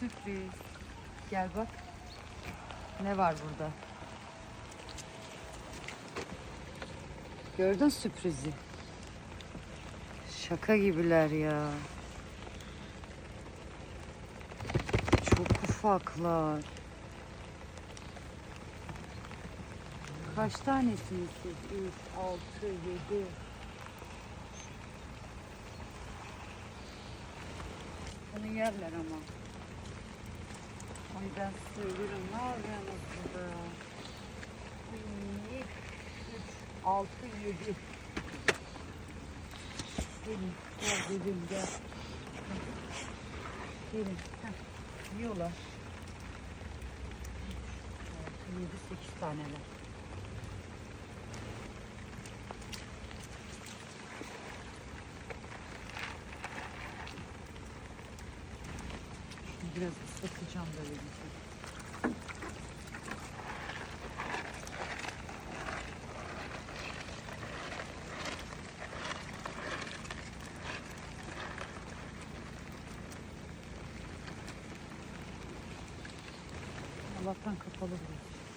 sürpriz. Gel bak. Ne var burada? Gördün sürprizi. Şaka gibiler ya. Çok ufaklar. Kaç tanesiniz siz? 3, 6, 7. Bunu yerler ama. Ay ben söylüyorum ne yapıyorsunuz burada? 2, 3, 6, 7. Gelin gel dedim gel. Gelin. Heh, yiyorlar. 6, 7, 8 taneler. Biraz ıslatacağım böyle bir şey. Allah'tan kapalı burası.